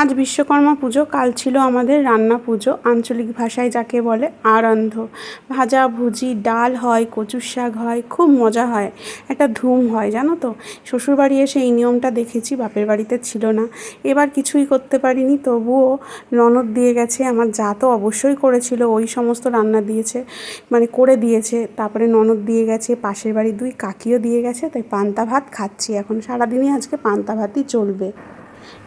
আজ বিশ্বকর্মা পুজো, কাল ছিল আমাদের রান্না পুজো। আঞ্চলিক ভাষায় যাকে বলে আরন্ধ। ভাজা ভুজি, ডাল হয় কচুর শাক হয়, খুব মজা হয়। একটা ধুম হয়, জানো তো? শ্বশুরবাড়ি এসে এই নিয়মটা দেখেছি, বাপের বাড়িতে ছিল না। এবার কিছুই করতে পারিনি, তবুও ননদ দিয়ে গেছে, আমার যা তো অবশ্যই করেছিল, ওই সমস্ত রান্না দিয়েছে মানে করে দিয়েছে। তারপরে ননদ দিয়ে গেছে, পাশের বাড়ির দুই কাকিও দিয়ে গেছে, তাই পান্তা ভাত খাচ্ছি। এখন সারাদিনই আজকে পান্তা ভাতই চলবে।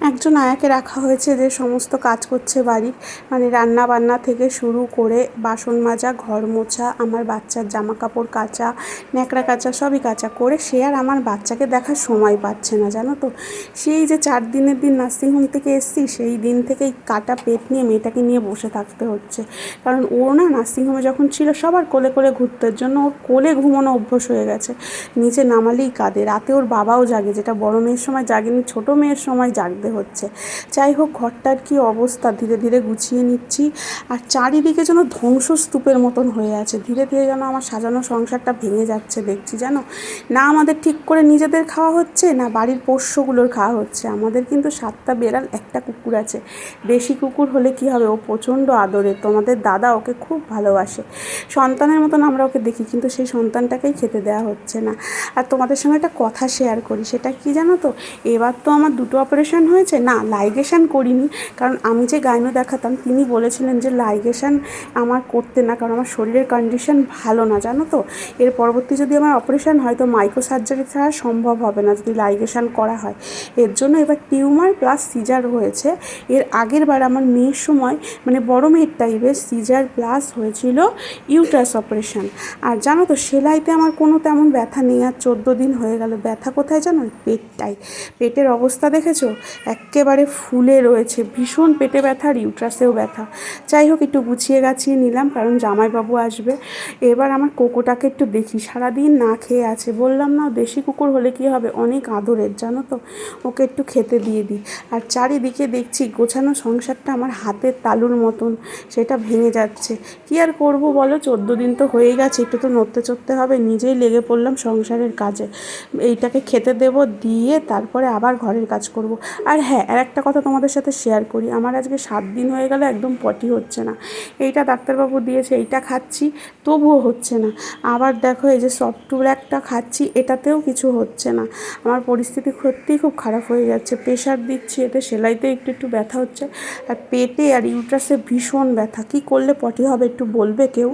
একজন আয়াকে রাখা হয়েছে যে সমস্ত কাজ করছে বাড়ির মানে রান্না বান্না থেকে শুরু করে বাসন মাজা, ঘর মোছা, আমার বাচ্চার জামা কাপড় কাচা, ন্যাকড়া কাচা, সবই কাচা করে সে আর আমার বাচ্চাকে দেখার সময় পাচ্ছে না, জানো তো? সেই যে চার দিনের দিন নার্সিংহোম থেকে এসছি, সেই দিন থেকেই কাটা পেট নিয়ে মেয়েটাকে নিয়ে বসে থাকতে হচ্ছে। কারণ ও না নার্সিংহোমে যখন ছিল, সবার কোলে কোলে ঘুরতে জন্য ওর কোলে ঘুমানো অভ্যস হয়ে গেছে। নিচে নামালেই কাঁদে, রাতে ওর বাবাও জাগে, যেটা বড় মেয়ের সময় জাগেনি, ছোটো মেয়ের সময় জাগতে হচ্ছে। যাই হোক, ঘরটার কি অবস্থা? ধীরে ধীরে গুছিয়ে নিচ্ছি। আর চারিদিকে যেন ধ্বংসস্তূপের মতন হয়ে আছে। ধীরে ধীরে যেন আমার সাজানো সংসারটা ভেঙে যাচ্ছে, দেখছি জানো? না আমাদের ঠিক করে নিজেদের খাওয়া হচ্ছে, না বাড়ির পোষ্যগুলোর খাওয়া হচ্ছে। আমাদের কিন্তু সাতটা বেড়াল, একটা কুকুর আছে। দেশি কুকুর হলে কি হবে? ও প্রচণ্ড আদরের তোমাদের দাদা ওকে খুব ভালোবাসে। সন্তানের মতন আমরা ওকে দেখি, কিন্তু সেই সন্তানটাকেই খেতে দেওয়া হচ্ছে না। আর তোমাদের সঙ্গে একটা কথা শেয়ার করি, সেটা কি জানো তো? এবার তো আমার দুটো অপারেশন হয়েছে? না, লাইগেশন করিনি। কারণ আমি যে গাইনো দেখাতাম, তিনি বলেছিলেন যে লাইগেশন আমার করতে না, কারণ আমার শরীরের কন্ডিশন ভালো না, জানো তো? এর পরবর্তী যদি আমার অপারেশন হয়, তো মাইক্রো সার্জারি ছাড়া সম্ভব হবে না যদি লাইগেশন করা হয়। এর জন্য এবার টিউমার প্লাস সিজার হয়েছে। এর আগের বার আমার মেয়ের সময় মানে বড় মেয়ের টাইপের সিজার প্লাস হয়েছিল ইউটাস অপারেশন আর জানো তো, সেলাইতে আমার কোনো তেমন ব্যথা নেই। আর চোদ্দ দিন হয়ে গেল। ব্যথা কোথায় জানো? পেটটাই পেটের অবস্থা দেখেছ? এক্কেবারে ফুলে রয়েছে। ভীষণ পেটে ব্যথা ইউট্রাসেও ব্যথা। যাই হোক, একটু গুছিয়ে গাছিয়ে নিলাম, কারণ জামাইবাবু আসবে। এবার আমার কোকোটাকে একটু দেখি। সারাদিন না খেয়ে আছে। বললাম না দেশি কুকুর হলে কি হবে? অনেক আদরের, জানো তো? ওকে একটু খেতে দিয়ে দিই। আর চারিদিকে দেখছি, গোছানো সংসারটা আমার হাতের তালুর মতন। সেটা ভেঙে যাচ্ছে। কি আর করব বলো? চোদ্দ দিন তো হয়ে গেছে, একটু তো নড়তে চড়তে হবে। নিজেই লেগে পড়লাম সংসারের কাজে। এইটাকে খেতে দেব, দিয়ে তারপরে আবার ঘরের কাজ করব। আর হ্যাঁ আর একটা কথা তোমাদের সাথে শেয়ার করি। আমার আজকে সাত দিন হয়ে গেল, একদম পটি হচ্ছে না। এইটা ডাক্তারবাবু দিয়েছে, এইটা খাচ্ছি, তবুও হচ্ছে না। আবার দেখো, এই যে সফটওয়্যার একটা খাচ্ছি, এটাতেও কিছু হচ্ছে না। আমার পরিস্থিতি সত্যিই খুব খারাপ হয়ে যাচ্ছে। প্রেশার দিচ্ছি, এতে সেলাইতে একটু একটু ব্যথা হচ্ছে। আর পেটে আর ইউট্রাসে ভীষণ ব্যথা। কী করলে পটি হবে একটু বলবে কেউ?